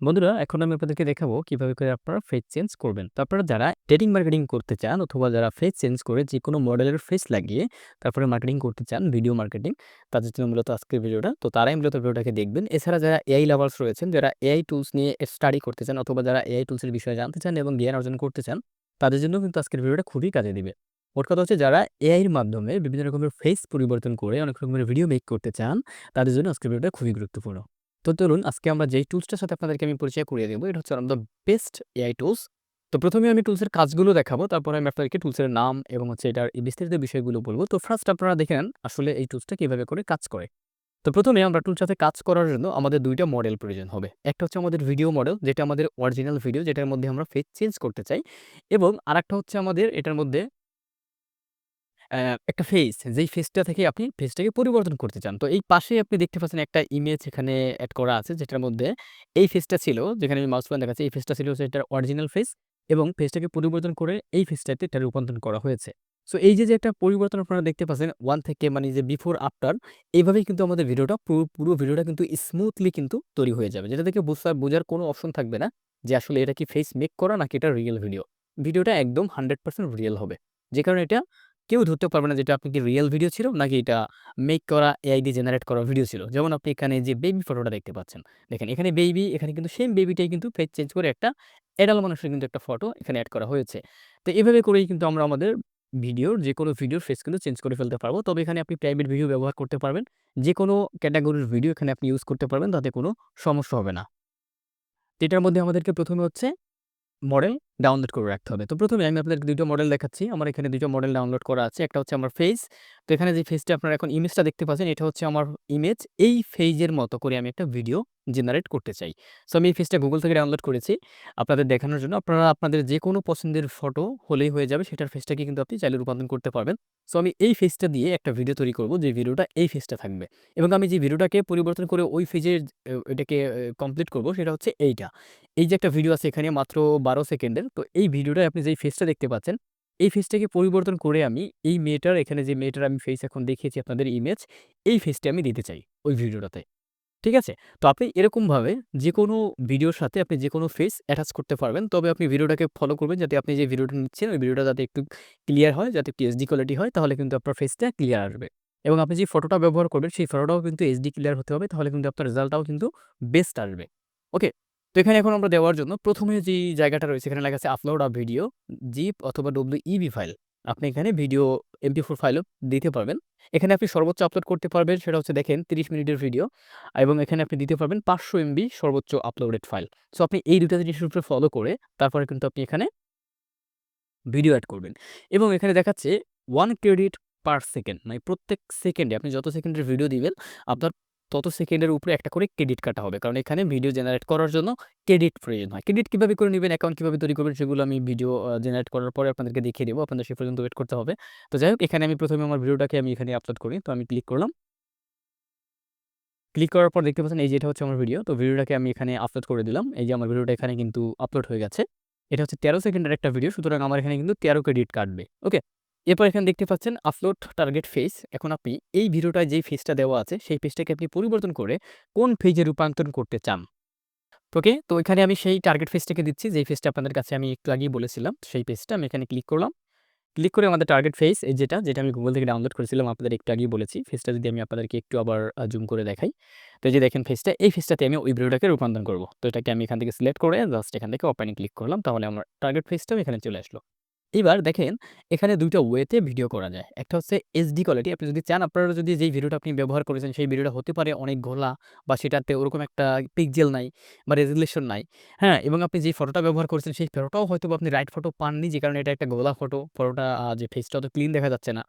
বন্ধুরা, এখন আমি আপনাদেরকে দেখাবো কীভাবে করে আপনারা ফেস চেঞ্জ করবেন। তো আপনারা যারা ডেটিং মার্কেটিং করতে চান অথবা যারা ফেস চেঞ্জ করে যে কোনো মডেলের ফেস লাগিয়ে তারপরে মার্কেটিং করতে চান ভিডিও মার্কেটিং তাদের জন্য মূলত আজকের ভিডিওটা। তো তারাই মূলত ভিডিওটাকে দেখবেন। এছাড়া যারা এআই লাভার্স রয়েছেন, যারা এআই টুলস নিয়ে স্টাডি করতে চান অথবা যারা এআই টুলসের বিষয়ে জানতে চান এবং জ্ঞান অর্জন করতে চান, তাদের জন্য কিন্তু আজকের ভিডিওটা খুবই কাজে দিবে। মোট কথা হচ্ছে যারা এআই এর মাধ্যমে বিভিন্ন রকমের ফেস পরিবর্তন করে অনেক রকমের ভিডিও মেক করতে চান, তাদের জন্য আজকের ভিডিওটা খুবই গুরুত্বপূর্ণ। তো চলুন আজকে আমরা যেই টুলসটার সাথে আপনাদেরকে আমি পরিচয় করিয়ে দেবো, এটা হচ্ছে দ্য বেস্ট এআই টুলস তো প্রথমে আমি টুলসের কাজগুলো দেখাবো, তারপরে আমি আপনাদেরকে টুলসের নাম এবং হচ্ছে এটার বিস্তারিত বিষয়গুলো বলব। তো ফার্স্ট আপনারা দেখেন আসলে এই টুলসটা কীভাবে করে কাজ করে। তো প্রথমে আমরা সাথে কাজ করার জন্য আমাদের দুইটা মডেল প্রয়োজন হবে। একটা হচ্ছে আমাদের ভিডিও মডেল যেটা আমাদের অরিজিনাল ভিডিও যেটার মধ্যে আমরা ফেস চেঞ্জ করতে চাই এবং আরেকটা হচ্ছে আমাদের এটার মধ্যে একটা ফেস, যেই ফেসটা থেকে আপনি ফেসটাকে পরিবর্তন করতে চান। তো এই পাশেই আপনি দেখতে পাচ্ছেন একটা ইমেজ এখানে এড করা আছে যেটার মধ্যে এই ফেসটা ছিল, যেখানে আমি মাউস পয়েন্ট দেখাচ্ছি, এই ফেসটা ছিল এটার অরিজিনাল ফেস এবং ফেসটাকে পরিবর্তন করে এই ফেসটাতে এটা রূপান্তর করা হয়েছে। সো এই যে, একটা পরিবর্তন আপনারা দেখতে পাচ্ছেন 1 থেকে মানে যে বিফোর আফটার এইভাবেই কিন্তু আমাদের ভিডিওটা পুরো, পুরো ভিডিওটা কিন্তু স্মুথলি কিন্তু তৈরি হয়ে যাবে। যেটা থেকে বুঝা বোঝার কোনো অপশন থাকবে না যে আসলে এটা কি ফেস মেক করা নাকি এটা রিয়েল ভিডিও। ভিডিওটা একদম 100% রিয়াল হবে। যে কারণে এটা কেউ ধরতে পারবে না যে এটা আপনি কি রিয়েল ভিডিও ছিল, নাকি এটা মেক করা এআই দিয়ে জেনারেট করা ভিডিও ছিল। যেমন আপনি এখানে যে বেবি ফটোটা দেখতে পাচ্ছেন। দেখেন এখানে বেবি এখানে কিন্তু সেম বেবিটাই কিন্তু ফেস চেঞ্জ করে একটা অ্যাডাল্ট মানুষের কিন্তু একটা ফটো এখানে অ্যাড করা হয়েছে। তো এভাবে করেই কিন্তু আমরা আমাদের ভিডিওর যে কোনো ভিডিওর ফেস কিন্তু চেঞ্জ করে ফেলতে পারব। তবে এখানে আপনি প্রাইভেট ভিডিও ব্যবহার করতে পারবেন। যেকোনো ক্যাটাগরির ভিডিও এখানে আপনি ইউজ করতে পারবেন, তাতে কোনো সমস্যা হবে না। এটার মধ্যে আমাদেরকে প্রথমে হচ্ছে মডেল ডাউনলোড করে রাখতে হবে। তো প্রথমে আমি আপনাদেরকে দুটো মডেল দেখাচ্ছি। আমার এখানে দুটো মডেল ডাউনলোড করা আছে। একটা হচ্ছে আমার ফেস। তো এখানে যে ফেসটা আপনারা এখন ইমেজটা দেখতে পাচ্ছেন, এটা হচ্ছে আমার ইমেজ। এই ফেজের মতো করে আমি একটা ভিডিও জেনারেট করতে চাই। সো আমি এই ফেসটা গুগল থেকে ডাউনলোড করেছি আপনাদের দেখানোর জন্য। আপনারা আপনাদের যে কোনো পছন্দের ফটো হলেই হয়ে যাবে। সেটার ফেসটাকে কিন্তু আপনি চাইলে রূপান্তর করতে পারবেন। সো আমি এই ফেসটা দিয়ে একটা ভিডিও তৈরি করব যে ভিডিওটা এই ফেসটা থাকবে। এবং আমি যে ভিডিওটাকে পরিবর্তন করে ওই ফেজের এটাকে কমপ্লিট করব সেটা হচ্ছে এইটা। এই যে একটা ভিডিও আছে এখানে মাত্র ১২ সেকেন্ডের। তো এই ভিডিওটায় আপনি যেই ফেসটা দেখতে পাচ্ছেন, এই ফেসটাকে পরিবর্তন করে আমি এই মেয়েটার এখানে যে মেয়েটার আমি ফেস এখন দেখিয়েছি আপনাদের ইমেজ, এই ফেসটা আমি দিতে চাই ওই ভিডিওটাতে। ঠিক আছে? তো আপনি এরকমভাবে যেকোনো ভিডিওর সাথে আপনি যেকোনো ফেস অ্যাটাচ করতে পারবেন। তবে আপনি ভিডিওটাকে ফলো করবেন যাতে আপনি যে ভিডিওটা নিচ্ছেন ওই ভিডিওটা যাতে একটু ক্লিয়ার হয়, যাতে একটু এইচডি কোয়ালিটি হয় তাহলে কিন্তু আপনার ফেসটা ক্লিয়ার আসবে। এবং আপনি যে ফটোটা ব্যবহার করবেন সেই ফটোটাও কিন্তু এইচডি ক্লিয়ার হতে হবে তাহলে কিন্তু আপনার রেজাল্টটাও কিন্তু বেস্ট আসবে। ওকে? তো এখানে এখন আমরা দেওয়ার জন্য প্রথমে যে জায়গাটা রয়েছে, এখানে লেখা আছে আপলোড আ ভিডিও জিপ অথবা ডব্লিউইবি ফাইল। আপনি এখানে ভিডিও এমপি ফোর ফাইলও দিতে পারবেন। এখানে আপনি সর্বোচ্চ আপলোড করতে পারবেন, সেটা হচ্ছে দেখেন ৩০ মিনিটের ভিডিও এবং এখানে আপনি দিতে পারবেন ৫০০ এমবি সর্বোচ্চ আপলোডেড ফাইল। সো আপনি এই দুটা জিনিসের উপরে ফলো করে তারপরে কিন্তু আপনি এখানে ভিডিও অ্যাড করবেন। এবং এখানে দেখাচ্ছে ওয়ান ক্রেডিট পার সেকেন্ড মানে প্রত্যেক সেকেন্ডে আপনি যত সেকেন্ডের ভিডিও দিবেন, আপনার তত সেকেন্ডের উপরে একটা করে ক্রেডিট কাটা হবে। কারণ এখানে ভিডিও জেনারেট করার জন্য ক্রেডিট প্রয়োজন হয়। ক্রেডিট কীভাবে করে নিবেন, অ্যাকাউন্ট কীভাবে তৈরি করবেন সেগুলো আমি ভিডিও জেনারেট করার পরে আপনাদেরকে দেখিয়ে দেবো আপনাদের সে পর্যন্ত ওয়েট করতে হবে। তো যাই হোক এখানে আমি প্রথমে আমার ভিডিওটাকে আমি এখানে আপলোড করি। তো আমি ক্লিক করলাম। ক্লিক করার পর দেখতে পাচ্ছেন এই যে এটা হচ্ছে আমার ভিডিও। তো ভিডিওটাকে আমি এখানে আপলোড করে দিলাম। এই যে আমার ভিডিওটা এখানে কিন্তু আপলোড হয়ে গেছে। এটা হচ্ছে ১৩ সেকেন্ডের একটা ভিডিও। সুতরাং আমার এখানে কিন্তু ১৩ ক্রেডিট কাটবে। ওকে? এরপর এখানে দেখতে পাচ্ছেন আপলোড টার্গেট ফেস। এখন আপনি এই ভিডিওটায় যেই ফেসটা দেওয়া আছে সেই ফেসটাকে আপনি পরিবর্তন করে কোন ফেজে রূপান্তরণ করতে চান। ওকে? তো এখানে আমি সেই টার্গেট ফেসটাকে দিচ্ছি যেই ফেসটা আপনাদের কাছে আমি একটু আগেই বলেছিলাম। সেই ফেসটা আমি এখানে ক্লিক করলাম। ক্লিক করে আমাদের টার্গেট ফেস এই যেটা, যেটা আমি গুগল থেকে ডাউনলোড করেছিলাম আপনাদের একটু আগেই বলেছি। ফেসটা যদি আমি আপনাদেরকে একটু আবার জুম করে দেখাই। তো যে দেখেন ফেসটা, এই ফেসটাতে আমি ওই ভিডিওটাকে রূপান্তর করব তো এটাকে আমি এখান থেকে সিলেক্ট করে জাস্ট এখান থেকে ওপেন ক্লিক করলাম। তাহলে আমার টার্গেট ফেসটাও এখানে চলে আসলো। এবার দেখেন, এখানে দুইটা ওয়েতে ভিডিও করা যায়। একটা হচ্ছে এইচডি কোয়ালিটি। আপনি যদি চান আপনারা যদি যেই ভিডিওটা আপনি ব্যবহার করেছেন সেই ভিডিওটা হতে পারে অনেক ঘোলা বা সেটাতে ওরকম একটা পিকজেল নাই বা রেজোলিউশন নাই। হ্যাঁ? এবং আপনি যেই ফটোটা ব্যবহার করেছেন সেই ফটোটাও হয়তো আপনি রাইট ফটো পাননি, যে কারণে এটা একটা ঘোলা ফটো। ফটোটা যে ফেসটা অত ক্লিন দেখা যাচ্ছে না।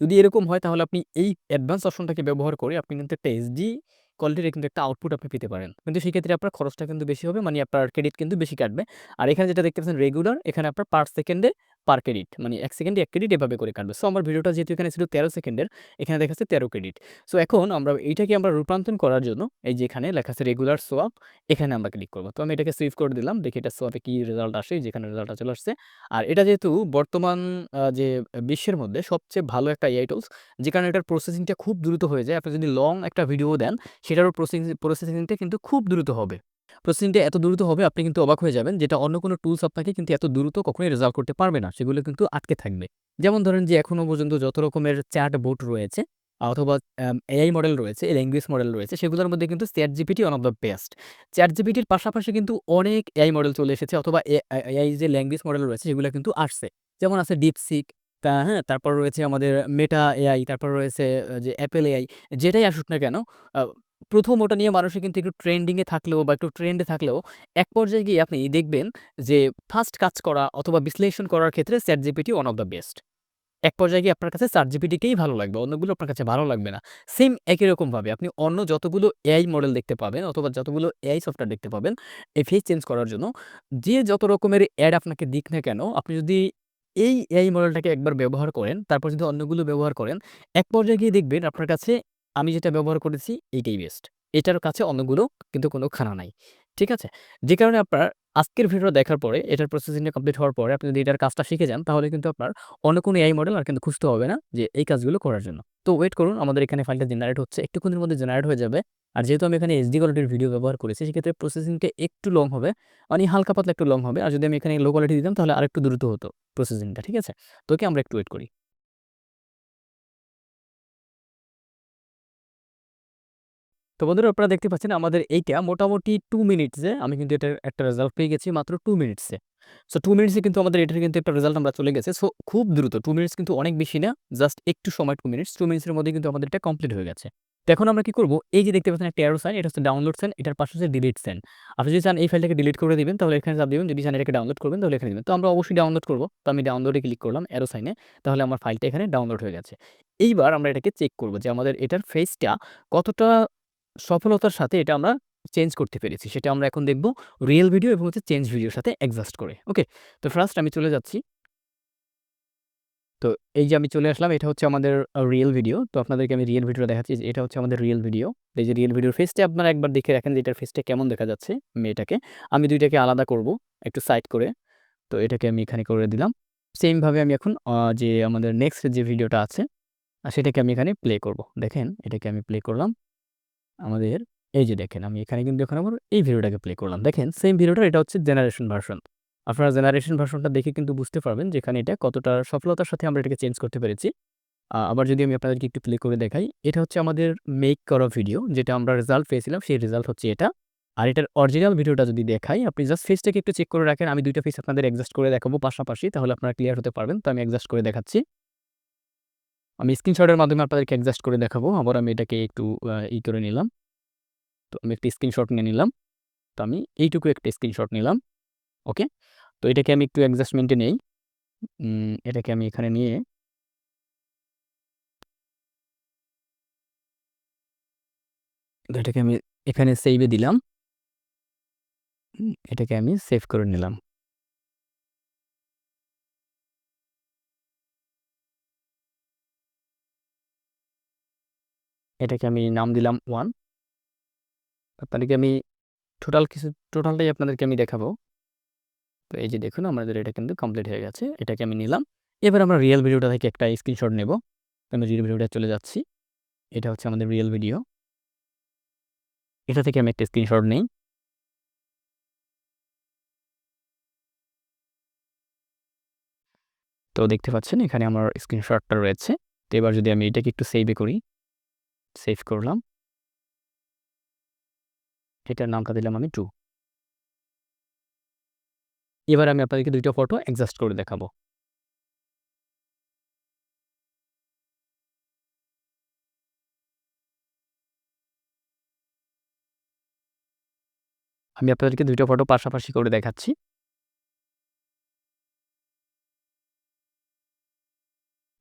যদি এরকম হয় তাহলে আপনি এই অ্যাডভান্স অপশনটাকে ব্যবহার করে আপনি কিন্তু একটা এইচডি কোয়ালিটির কিন্তু একটা আউটপুট আপনি পেতে পারেন। কিন্তু সেক্ষেত্রে আপনার খরচটা কিন্তু বেশি হবে। মানে আপনার ক্রেডিট কিন্তু বেশি কাটবে। আর এখানে যেটা দেখতে পাচ্ছেন রেগুলার এখানে আপনার পার সেকেন্ডে পার ক্রেডিট মানে এক সেকেন্ডে এক ক্রেডিট এভাবে করে কাটবে। সো আমার ভিডিওটা যেহেতু এখানে ছিল ১৩ সেকেন্ডের এখানে দেখাচ্ছে ১৩ ক্রেডিট। সো এখন আমরা এইটাকে আমরা রূপান্তর করার জন্য এই যে এখানে লেখা আছে রেগুলার সোয়াপ এখানে আমরা ক্লিক করব। তো আমি এটাকে সুইপ করে দিলাম। দেখি এটা সোয়াপে কি রেজাল্ট আসে। যেখানে রেজাল্টটা চলে আসছে। আর এটা যেহেতু বর্তমান যে বিশ্বের মধ্যে সবচেয়ে ভালো একটা এআই টুলস যে কারণে এটার প্রসেসিংটা খুব দ্রুত হয়ে যায়। আপনি যদি লং একটা ভিডিও দেন, সেটারও প্রসেসিং প্রসেসিংটা কিন্তু খুব দ্রুত হবে। প্রসেসিংটা এত দ্রুত হবে, আপনি কিন্তু অবাক হয়ে যাবেন যেটা অন্য কোনো টুলস আপনাকে কিন্তু এত দ্রুত কখনোই রেজাল্ট করতে পারবে না। সেগুলো কিন্তু আটকে থাকবে। যেমন ধরেন যে এখনও পর্যন্ত যত রকমের চ্যাট বোট রয়েছে, অথবা এআই মডেল রয়েছে ল্যাঙ্গুয়েজ মডেল রয়েছে, সেগুলোর মধ্যে কিন্তু ChatGPT one of the best chat জিপিটির পাশাপাশি কিন্তু অনেক এআই মডেল চলে এসেছে, অথবা এআই যে ল্যাঙ্গুয়েজ মডেল রয়েছে, সেগুলো কিন্তু আসছে। যেমন আছে ডিপসিক তা হ্যাঁ তারপর রয়েছে আমাদের মেটা এআই তারপর রয়েছে যে অ্যাপেল এআই যেটাই আসুক না কেন প্রথম ওটা নিয়ে মানুষের কিন্তু একটু ট্রেন্ডিংয়ে থাকলেও বা একটু ট্রেন্ডে থাকলেও এক পর্যায়ে গিয়ে আপনি দেখবেন যে ফার্স্ট কাজ করা অথবা বিশ্লেষণ করার ক্ষেত্রে ChatGPT one of the best এক পর্যায়ে গিয়ে আপনার কাছে চ্যাট জিপিটিকেই ভালো লাগবে, অন্যগুলো আপনার কাছে ভালো লাগবে না। সেম একই রকমভাবে আপনি অন্য যতগুলো এআই মডেল দেখতে পাবেন অথবা যতগুলো এআই সফটওয়্যার দেখতে পাবেন, এই ফেস চেঞ্জ করার জন্য যে যত রকমের অ্যাড আপনাকে দিক না কেন, আপনি যদি এই এআই মডেলটাকে একবার ব্যবহার করেন, তারপর যদি অন্যগুলো ব্যবহার করেন, এক পর্যায়ে গিয়ে দেখবেন আপনার কাছে আমি যেটা ব্যবহার করেছি এইটাই বেস্ট এটার কাছে অন্যগুলো কিন্তু কোনো খানা নাই। ঠিক আছে? যে কারণে আপনার আজকের ভিডিও দেখার পরে, এটার প্রসেসিংটা কমপ্লিট হওয়ার পরে, আপনি যদি এটার কাজটা শিখে যান, তাহলে কিন্তু আপনার অন্য কোনো এআই মডেল আর কিন্তু খুঁজতে হবে না যে এই কাজগুলো করার জন্য। তো ওয়েট করুন, আমাদের এখানে ফাইলটা জেনারেট হচ্ছে। একটুক্ষণের মধ্যে জেনারেট হয়ে যাবে। আর যেহেতু আমি এখানে এইচডি কোয়ালিটির ভিডিও ব্যবহার করেছি, সেক্ষেত্রে প্রসেসিংটা একটু লং হবে। মানে হালকা পাতলা একটু লং হবে। আর যদি আমি এখানে লো কোয়ালিটি দিতাম, তাহলে আরেকটু দ্রুত হতো প্রসেসিংটা ঠিক আছে? তোকে আমরা একটু ওয়েট করি। তো বন্ধুরা আপনারা দেখতে পাচ্ছেন আমাদের এইটা মোটামুটি টু মিনিটসে আমি কিন্তু এটার একটা রেজাল্ট পেয়ে গেছি মাত্র টু মিনিটসে সো টু মিনিটসে কিন্তু আমাদের এটার কিন্তু একটা রেজাল্ট আমরা চলে গেছে। সো খুব দ্রুত টু মিনিটস কিন্তু অনেক বেশি না জাস্ট একটু সময় টু মিনিটস টু মিনিটসের মধ্যে কিন্তু আমাদের এটা কমপ্লিট হয়ে গেছে। তো এখন আমরা কি করব, এই যে দেখতে পাচ্ছেন একটা অ্যারো সাইন এটা হচ্ছে ডাউনলোড সেন এটার পাশে হচ্ছে ডিলিট সেন আপনি যদি চান এই ফাইলটাকে ডিলিট করে দিবেন, তাহলে এখানে চাপ দিবেন, যদি চান এটাকে ডাউনলোড করবেন, তাহলে এখানে দিবেন। তো আমরা অবশ্যই ডাউনলোড করব। তো আমি ডাউনলোডে ক্লিক করলাম অ্যারো সাইনে তাহলে আমার ফাইলটা এখানে ডাউনলোড হয়ে গেছে। এইবার আমরা এটাকে চেক করব যে আমাদের এটার ফেসটা কতটা সফলতার সাথে এটা আমরা চেঞ্জ করতে পেরেছি। সেটা আমরা এখন দেখব রিয়েল ভিডিও এবং হচ্ছে চেঞ্জ ভিডিওর সাথে অ্যাডজাস্ট করে। ওকে তো ফার্স্ট আমি চলে যাচ্ছি। তো এই যে আমি চলে আসলাম, এটা হচ্ছে আমাদের রিয়েল ভিডিও তো আপনাদেরকে আমি রিয়েল ভিডিও দেখাচ্ছি এটা হচ্ছে আমাদের রিয়েল ভিডিও এই যে রিয়েল ভিডিওর ফেসটা আপনারা একবার দেখে রাখেন যে এটার ফেসটা কেমন দেখা যাচ্ছে মেয়েটাকে। আমি দুইটাকে আলাদা করব একটু সাইড করে। তো এটাকে আমি এখানে করে দিলাম। সেমভাবে আমি এখন যে আমাদের নেক্সট যে ভিডিওটা আছে সেটাকে আমি এখানে প্লে করব। দেখেন, এটাকে আমি প্লে করলাম। আমাদের, এই যে দেখেন আমি এখানে কিন্তু এখন আবার এই ভিডিওটাকে প্লে করলাম। দেখেন সেম ভিডিওটা এটা হচ্ছে জেনারেশন ভার্সন আপনারা জেনারেশন ভার্সনটা দেখে কিন্তু বুঝতে পারবেন যেখানে এটা কতটা সফলতার সাথে আমরা এটাকে চেঞ্জ করতে পেরেছি। আবার যদি আমি আপনাদেরকে একটু প্লে করে দেখাই, এটা হচ্ছে আমাদের মেক করা ভিডিও যেটা আমরা রেজাল্ট পেয়েছিলাম, সেই রেজাল্ট হচ্ছে এটা। আর এটার অরিজিনাল ভিডিওটা যদি দেখাই, আপনি জাস্ট ফেসটাকে একটু চেক করে রাখেন। আমি দুইটা ফেস আপনাদের অ্যাডজাস্ট করে দেখাবো পাশাপাশি, তাহলে আপনারা ক্লিয়ার হতে পারবেন। তো আমি অ্যাডজাস্ট করে দেখাচ্ছি। আমি স্ক্রিনশটের মাধ্যমে আপনাদেরকে অ্যাডজাস্ট করে দেখাবো। আবার আমি এটাকে একটু ই করে নিলাম। তো আমি একটা স্ক্রিনশট নিয়ে নিলাম। তো আমি এইটুকু একটা স্ক্রিনশট নিলাম। ওকে? তো এটাকে আমি একটু অ্যাডজাস্টমেন্টে নেই। এটাকে আমি এখানে নিয়ে এটাকে আমি এখানে সেভে দিলাম। এটাকে আমি সেভ করে নিলাম। এটাকে আমি নাম দিলাম ওয়ান আপনাদেরকে আমি টোটাল কিছু টোটালটাই আপনাদেরকে আমি দেখাবো। তো এই যে দেখুন, আমাদের এটা কিন্তু কমপ্লিট হয়ে গেছে। এটাকে আমি নিলাম। এবার আমরা রিয়েল ভিডিওটা থেকে একটা স্ক্রিনশট নেব। আমি রিয়েল ভিডিওটা চলে যাচ্ছি। এটা হচ্ছে আমাদের রিয়েল ভিডিও এটা থেকে আমি একটা স্ক্রিনশট নেই। তো দেখতে পাচ্ছেন, এখানে আমার স্ক্রিনশটটা রয়েছে। তো এবার যদি আমি এটাকে একটু সেভে করি সেভ করলাম। এটার নামটা দিলাম আমি টু এবার আমি আপনাদেরকে দুইটা ফটো অ্যাডজাস্ট করে দেখাবো। আমি আপনাদেরকে দুইটা ফটো পাশাপাশি করে দেখাচ্ছি।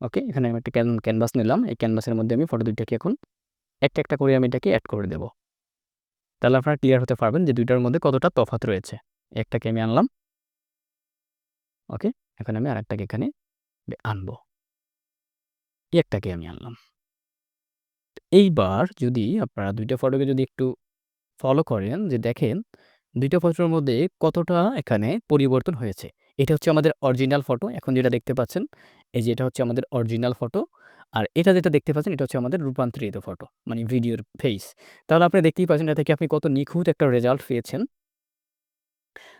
ওকে এখানে আমি একটা ক্যানভাস নিলাম। এই ক্যানভাসের মধ্যে আমি ফটো দুইটাকে এখন একটা একটা করে আমি এটাকে অ্যাড করে দেব। তাহলে আপনারা ক্লিয়ার হতে পারবেন যে দুইটার মধ্যে কতটা তফাত রয়েছে। একটাকে আমি আনলাম। ওকে এখন আমি আরেকটাকে এখানে আনব। একটাকে আমি আনলাম। এইবার যদি আপনারা দুইটা ফটোকে যদি একটু ফলো করেন, যে দেখেন দুইটা ফটোর মধ্যে কতটা এখানে পরিবর্তন হয়েছে। এটা হচ্ছে আমাদের অরিজিনাল ফটো এখন যেটা দেখতে পাচ্ছেন, এই যে এটা হচ্ছে আমাদের অরিজিনাল ফটো আর এটা যেটা দেখতে পাচ্ছেন এটা হচ্ছে আমাদের রূপান্তরিত ফটো মানে ভিডিওর ফেস। তাহলে আপনি দেখতেই পাচ্ছেন এটা থেকে আপনি কত নিখুঁত একটা রেজাল্ট পেয়েছেন।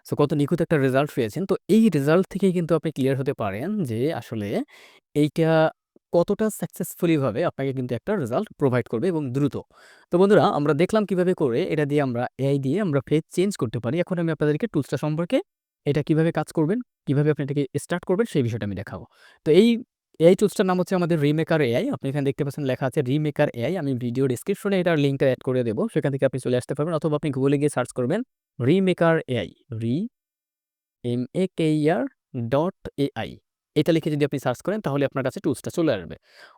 সো কত নিখুঁত একটা রেজাল্ট পেয়েছেন। তো এই রেজাল্ট থেকেই কিন্তু আপনি ক্লিয়ার হতে পারেন যে আসলে এইটা কতটা সাকসেসফুলিভাবে আপনাকে কিন্তু একটা রেজাল্ট প্রোভাইড করবে এবং দ্রুত। তো বন্ধুরা আমরা দেখলাম কীভাবে করে এটা দিয়ে আমরা এআই দিয়ে আমরা ফেস চেঞ্জ করতে পারি। এখন আমি আপনাদেরকে টুলসটা সম্পর্কে এটা কীভাবে কাজ করবেন, কীভাবে আপনি এটাকে স্টার্ট করবেন সেই বিষয়টা আমি দেখাবো। তো এই এআই টুলসটার নাম হচ্ছে আমাদের রিমেকার এআই। আপনি এখানে দেখতে পাচ্ছেন লেখা আছে রিমেকার এআই। আমি ভিডিও ডিসক্রিপশনে এটার লিঙ্কটা অ্যাড করে দেবো সেখান থেকে আপনি চলে আসতে পারবেন অথবা আপনি গুগলে গিয়ে সার্চ করবেন Remaker AI. Re M A K R dot AI. এটা লিখে যদি আপনি সার্চ করেন, তাহলে আপনার কাছে টুলসটা চলে আসবে।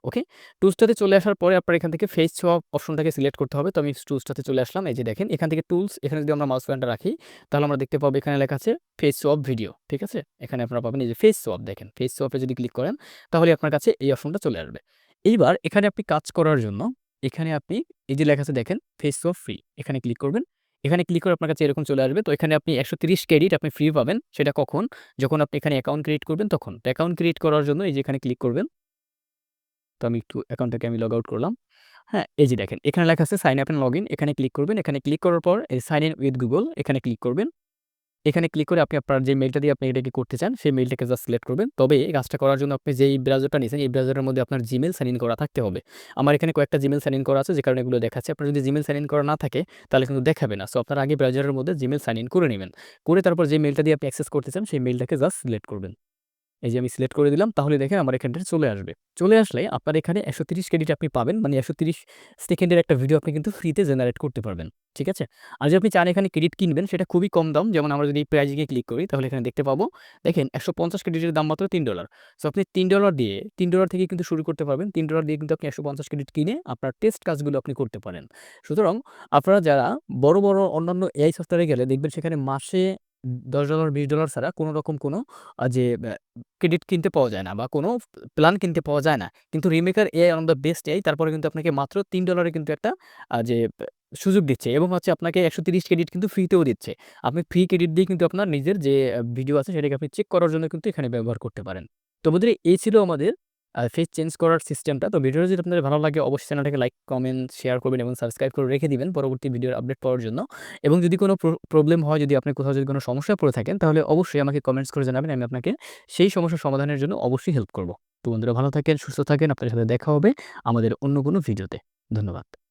ওকে? টুলসটাতে চলে আসার পরে আপনার এখান থেকে ফেস সোয়াপ অপশনটাকে সিলেক্ট করতে হবে। তো আমি টুলসটাতে চলে আসলাম। এই যে দেখেন, এখান থেকে টুলস এখানে যদি আমরা মাউস পয়েন্টার রাখি, তাহলে আমরা দেখতে পাবো এখানে লেখা আছে ফেস সোয়াপ ভিডিও। ঠিক আছে? এখানে আপনারা পাবেন এই যে ফেস সোয়াপ দেখেন। ফেস সোয়াপে যদি ক্লিক করেন, তাহলে আপনার কাছে এই অপশনটা চলে আসবে। এইবার এখানে আপনি কাজ করার জন্য, এখানে আপনি এই যে লেখা আছে দেখেন ফেস সোয়াপ ফ্রি। এখানে ক্লিক করবেন। এখানে ক্লিক করে আপনার কাছে এরকম চলে আসবে। তো এখানে আপনি ১৩০ ক্রেডিট আপনি ফ্রি পাবেন। সেটা কখন? যখন আপনি এখানে অ্যাকাউন্ট ক্রিয়েট করবেন তখন। তো অ্যাকাউন্ট ক্রিয়েট করার জন্য এই যে এখানে ক্লিক করবেন। তো আমি একটু অ্যাকাউন্টটাকে আমি লগ আউট করলাম। হ্যাঁ, এই যে দেখেন এখানে লেখা আছে সাইন আপ অ্যান্ড লগ এখানে ক্লিক করবেন। এখানে ক্লিক করার পর এই সাইন ইন উইথ গুগল এখানে ক্লিক করবেন। এখানে ক্লিক করে আপনি আপনার যে মেলটা দিয়ে আপনি এটাকে করতে চান, সেই মেলটাকে জাস্ট সিলেক্ট করবেন। তবে এই কাজটা করার জন্য আপনি যেই ব্রাউজারটা নিয়েছেন, এই ব্রাউজারের মধ্যে আপনার জিমেল সাইন ইন করা থাকতে হবে। আমার এখানে কয়েকটা জিমেল সাইন ইন করা আছে, যে কারণে এগুলো দেখাচ্ছে। আপনার যদি জিমেল সাইন ইন করা না থাকে, তাহলে কিন্তু দেখাবে না। সো আপনার আগে ব্রাউজারের মধ্যে জিমেল সাইন ইন করে নেবেন করে তারপর যে মেলটা দিয়ে আপনি অ্যাক্সেস করতে চান, সেই মেলটাকে জাস্ট সিলেক্ট করবেন। এই যে আমি সিলেক্ট করে দিলাম তাহলে দেখেন আমার এখানটায় চলে আসবে। চলে আসলে আপনার এখানে ১৩০ ক্রেডিট আপনি পাবেন। মানে ১৩০ সেকেন্ডের একটা ভিডিও আপনি কিন্তু ফ্রিতে জেনারেট করতে পারবেন। ঠিক আছে? আর যদি আপনি চান এখানে ক্রেডিট কিনবেন সেটা খুবই কম দাম। যেমন আমরা যদি প্রাইজিং এ ক্লিক করি তাহলে এখানে দেখতে পাবো দেখেন ১৫০ ক্রেডিটের দাম মাত্র তিন ডলার সো আপনি তিন ডলার দিয়ে তিন ডলার থেকে কিন্তু শুরু করতে পারবেন। তিন ডলার দিয়ে কিন্তু আপনি ১৫০ ক্রেডিট কিনে আপনার টেস্ট কাজগুলো আপনি করতে পারেন। সুতরাং আপনারা যারা বড়, বড় অন্যান্য এআই সফটওয়্যারে গেলে দেখবেন সেখানে মাসে $১০ $২০ ছাড়া কোনো রকম কোনো যে ক্রেডিট কিনতে পাওয়া যায় না বা কোনো প্ল্যান কিনতে পাওয়া যায় না। কিন্তু Remaker AI on the best AI তারপরে কিন্তু আপনাকে মাত্র $৩ এ কিন্তু একটা যে সুযোগ দিচ্ছে এবং হচ্ছে আপনাকে ১৩০ ক্রেডিট কিন্তু ফ্রিতেও দিচ্ছে। আপনি ফ্রি ক্রেডিট দিয়ে কিন্তু আপনার নিজের যে ভিডিও আছে সেটাকে আপনি চেক করার জন্য কিন্তু এখানে ব্যবহার করতে পারেন। তো বন্ধুরা, এই ছিল আমাদের ফেস চেঞ্জ করার সিস্টেমটা। তো ভিডিওটা যদি আপনাদের ভালো লাগে অবশ্যই চ্যানেলটাকে লাইক, কমেন্ট, শেয়ার করবেন এবং সাবস্ক্রাইব করে রেখে দিবেন পরবর্তী ভিডিওর আপডেট পাওয়ার জন্য। এবং যদি কোনো প্র প্রবলেম হয় যদি আপনি কোথাও যদি কোনো সমস্যা পড়ে থাকেন তাহলে অবশ্যই আমাকে কমেন্টস করে জানাবেন। আমি আপনাকে সেই সমস্যার সমাধানের জন্য অবশ্যই হেল্প করব। তো বন্ধুরা ভালো থাকেন, সুস্থ থাকেন। আপনার সাথে দেখা হবে আমাদের অন্য কোনো ভিডিওতে। ধন্যবাদ।